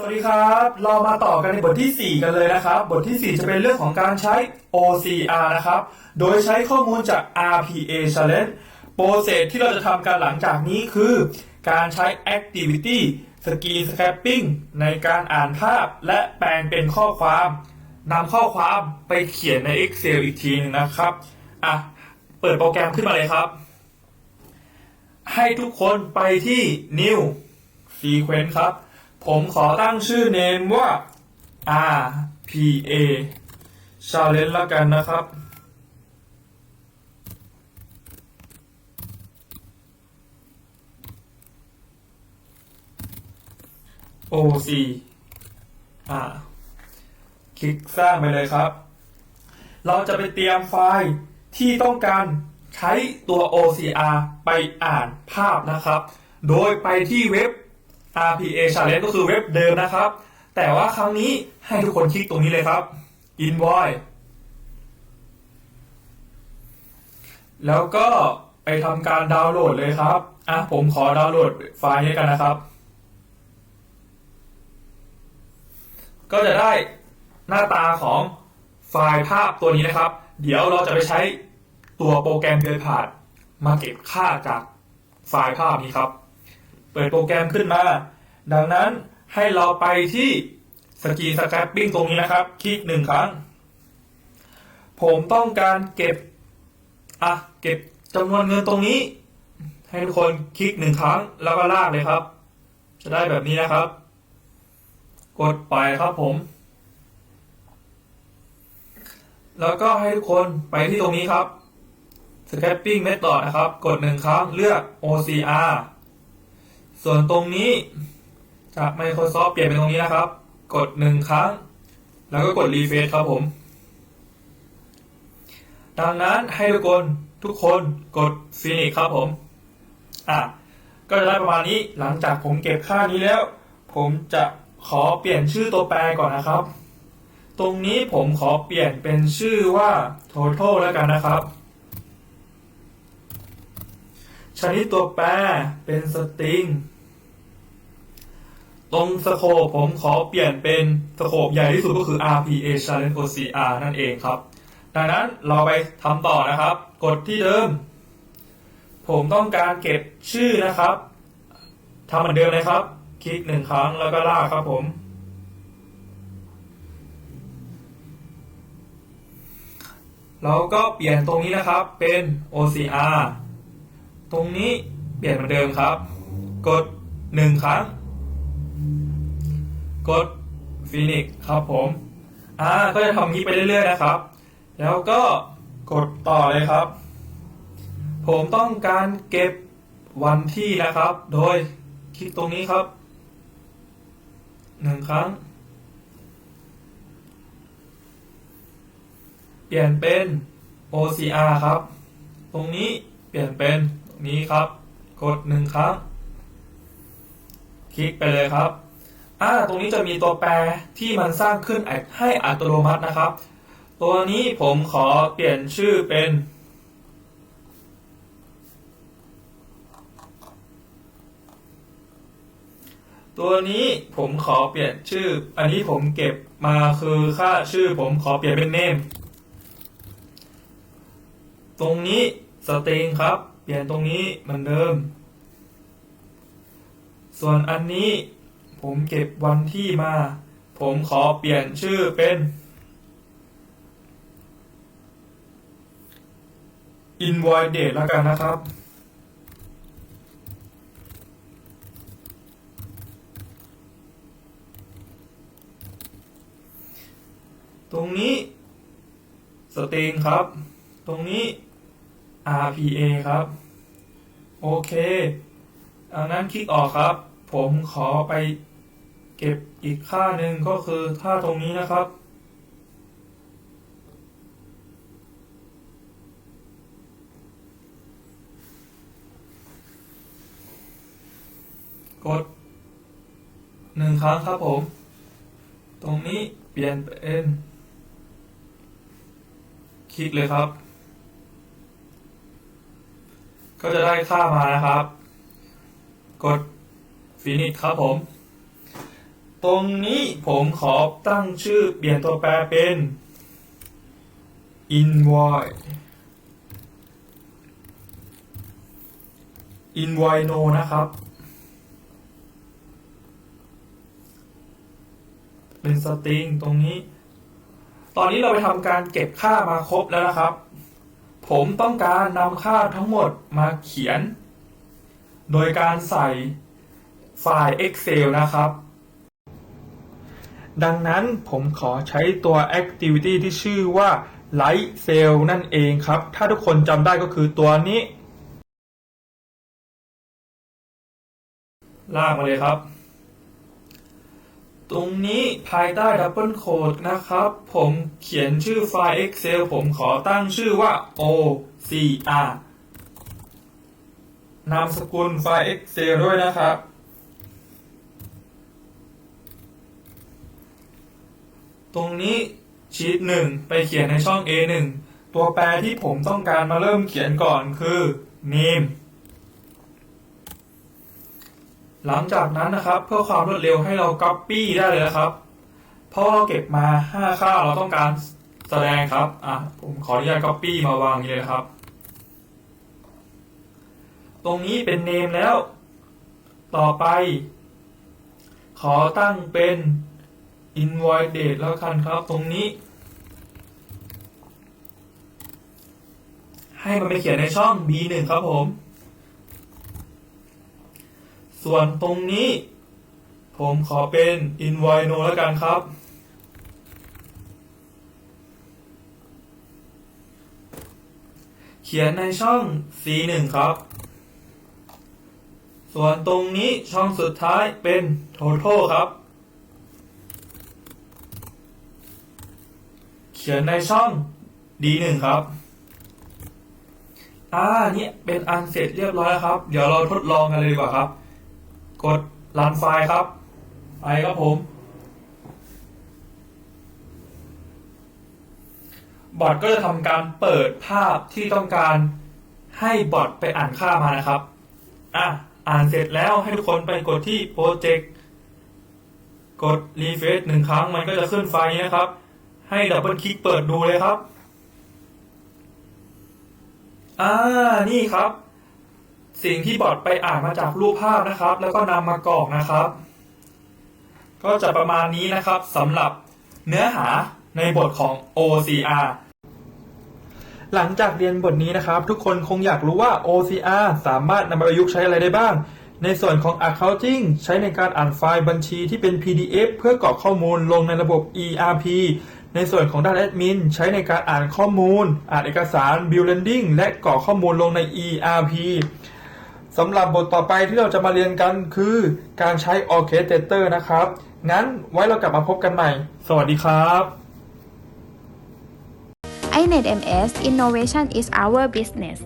สวัสดีครับ เรามาต่อกันในบทที่ 4 กันเลยนะครับ บทที่ 4 จะเป็นเรื่องของการใช้ OCR นะครับ โดยใช้ข้อมูลจาก RPA Challenge โปรเซสที่เราจะทำกันหลังจากนี้คือ การใช้ Activity Screen Scraping ในการอ่านภาพและแปลงเป็นข้อความนำข้อความไปเขียนใน Excel อีกทีหนึงนะครับ อะ เปิดโปรแกรมขึ้นมาเลยครับ ให้ทุกคนไปที่ New Sequence ครับ ผมขอตั้งชื่อเนมว่า RPA Challenge แล้วกันนะครับ OC อ่า คลิกสร้างไปเลยครับ เราจะไปเตรียมไฟล์ที่ต้องการใช้ตัว OCR ไปอ่านภาพนะครับ โดยไปที่เว็บ RPA Challenge ก็คือเว็บเดิมนะครับ แต่ว่าครั้งนี้ให้ทุกคนคลิกตรงนี้เลยครับ Invoice แล้วก็ไปทำการดาวน์โหลดเลยครับอะผมขอดาวน์โหลดไฟล์นี้กันนะครับ ก็จะได้หน้าตาของไฟล์ภาพตัวนี้นะครับ เดี๋ยวเราจะไปใช้ตัวโปรแกรมเดยผ่านมาเก็บค่าจากไฟล์ภาพนี้ครับ ปิดโปรแกรมขึ้นมา ดังนั้นให้เราไปที่สกีสแครปปิ้งตรงนี้นะครับ คลิกหนึ่งครั้ง ผมต้องการเก็บ อะ เก็บจำนวนเงินตรงนี้ ให้ทุกคนคลิกหนึ่งครั้ง แล้วก็ลากเลยครับ จะได้แบบนี้นะครับ กดไปครับผม แล้วก็ให้ทุกคนไปที่ตรงนี้ครับ Scrapping Method นะครับ กดหนึ่งครั้งเลือก OCR ส่วนตรงนี้จาก Microsoft เปลี่ยนเป็นตรงนี้นะครับ กดหนึ่งครั้ง แล้วก็กด Refresh ครับผม ดังนั้นให้ทุกคนทุกคนกด Finish ครับผม อะ ก็จะได้ประมาณนี้หลังจากผมเก็บค่านี้แล้ว ผมจะขอเปลี่ยนชื่อตัวแปรก่อนนะครับ ตรงนี้ผมขอเปลี่ยนเป็นชื่อว่า total แล้วกันนะครับ ชนิดตัวแปรเป็นสตริง ตรงสโคปผมขอเปลี่ยนเป็นสโคปใหญ่ที่สุดก็คือ RPA Challenge OCR นั่นเองครับ ดังนั้นเราไปทำต่อนะครับ กดที่เดิม ผมต้องการเก็บชื่อนะครับทำเหมือนเดิมเลยครับ คลิกหนึ่งครั้งแล้วก็ลากครับผมเราก็เปลี่ยนตรงนี้นะครับเป็น OCR ตรงนี้เปลี่ยนเหมือนเดิมครับ กดหนึ่งครั้ง กด Phoenix ครับผมอ่าก็จะทำงี้ไปเรื่อยๆนะครับ แล้วก็กดต่อเลยครับ ผมต้องการเก็บวันที่นะครับ โดยคลิกตรงนี้ครับหนึ่งครั้ง เปลี่ยนเป็น OCR ครับ ตรงนี้เปลี่ยนเป็น นี้ครับ กดหนึ่งครั้งคลิกไปเลยครับอ่าตรงนี้จะมีตัวแปรที่มันสร้างขึ้นให้อัตโนมัตินะครับ ตัวนี้ผมขอเปลี่ยนชื่อเป็น ตัวนี้ผมขอเปลี่ยนชื่อ อันนี้ผมเก็บมาคือค่าชื่อผมขอเปลี่ยนเป็นเนม ตรงนี้สตริงครับ ปลี่ยนตรงนี้เหมือนเดิม ส่วนอันนี้ผมเก็บวันที่มา ผมขอเปลี่ยนชื่อเป็น invoice date แล้วกันนะครับ ตรงนี้สตริงครับ ตรงนี้ RPA ครับ โอเคดังนั้นคลิกออกครับ ผมขอไปเก็บอีกค่าหนึ่งก็คือค่าตรงนี้นะครับ กดหนึ่งครั้งครับผม ตรงนี้เปลี่ยนเป็น คลิกเลยครับ ก็จะได้ค่ามานะครับ กด Finish ครับผม ตรงนี้ผมขอตั้งชื่อเปลี่ยนตัวแปรเป็น invoice invoice no นะครับ เป็นสตริงตรงนี้ ตอนนี้เราไปทำการเก็บค่ามาครบแล้วนะครับ ผมต้องการนำค่าทั้งหมดมาเขียน โดยการใส่ไฟล์ Excel นะครับ ดังนั้นผมขอใช้ตัว activity ที่ชื่อว่า light cell นั่นเองครับ ถ้าทุกคนจำได้ก็คือตัวนี้ ลากมาเลยครับ ตรงนี้ภายใต้ Double Code นะครับ ผมเขียนชื่อไฟล์ Excel ผมขอตั้งชื่อว่า OCR นามสกุลไฟล์ Excel ด้วยนะครับ ตรงนี้ชีตหนึ่งไปเขียนในช่อง A1 ตัวแปรที่ผมต้องการมาเริ่มเขียนก่อนคือ name หลังจากนั้นนะครับเพื่อความรวดเร็วให้เรา copy ได้เลยนะครับเพราะเราเก็บมา 5 ค่าเราต้องการแสดงครับอะผมขออนุญาต copy มาวางนี้เลยครับ ตรงนี้เป็น name แล้ว ต่อไป ขอตั้งเป็น invoice date แล้วกันครับ ตรงนี้ ให้มันไปเขียนในช่อง B1 ครับผม ส่วนตรงนี้ ผมขอเป็น invoice no แล้วกันครับ เขียนในช่อง C1 ครับ ส่วนตรงนี้ช่องสุดท้ายเป็น total ครับ เขียนในช่อง D1 ครับอ่าเนี่ยเป็นอันเสร็จเรียบร้อยแล้วครับ เดี๋ยวเราทดลองกันเลยดีกว่าครับ กดรันไฟล์ครับ ไปครับผม บอทก็จะทำการเปิดภาพที่ต้องการให้บอทไปอ่านค่ามานะครับ อะ อ่านเสร็จแล้วให้ทุกคนไปกดที่โปรเจกต์กดรีเฟรชหนึ่งครั้งมันก็จะขึ้นไฟล์นี้นะครับ ให้ดับเบิลคลิกเปิดดูเลยครับ อ่า นี่ครับ สิ่งที่บอทไปอ่านมาจากรูปภาพนะครับ แล้วก็นำมากรอกนะครับ ก็จะประมาณนี้นะครับสำหรับเนื้อหาในบทของ OCR หลังจากเรียนบทนี้นะครับ ทุกคนคงอยากรู้ว่า OCR สามารถนำมาประยุกต์ใช้อะไรได้บ้าง ในส่วนของ Accounting ใช้ในการอ่านไฟล์บัญชีที่เป็น PDF เพื่อกรอกข้อมูลลงในระบบ ERP ในส่วนของด้านแอดมินใช้ในการอ่านข้อมูล อ่านเอกสาร Bill Landing และกรอกข้อมูลลงใน ERP สำหรับบทต่อไปที่เราจะมาเรียนกันคือการใช้ Orchestrator นะครับ งั้นไว้เรากลับมาพบกันใหม่ สวัสดีครับ iNet MS Innovation is our business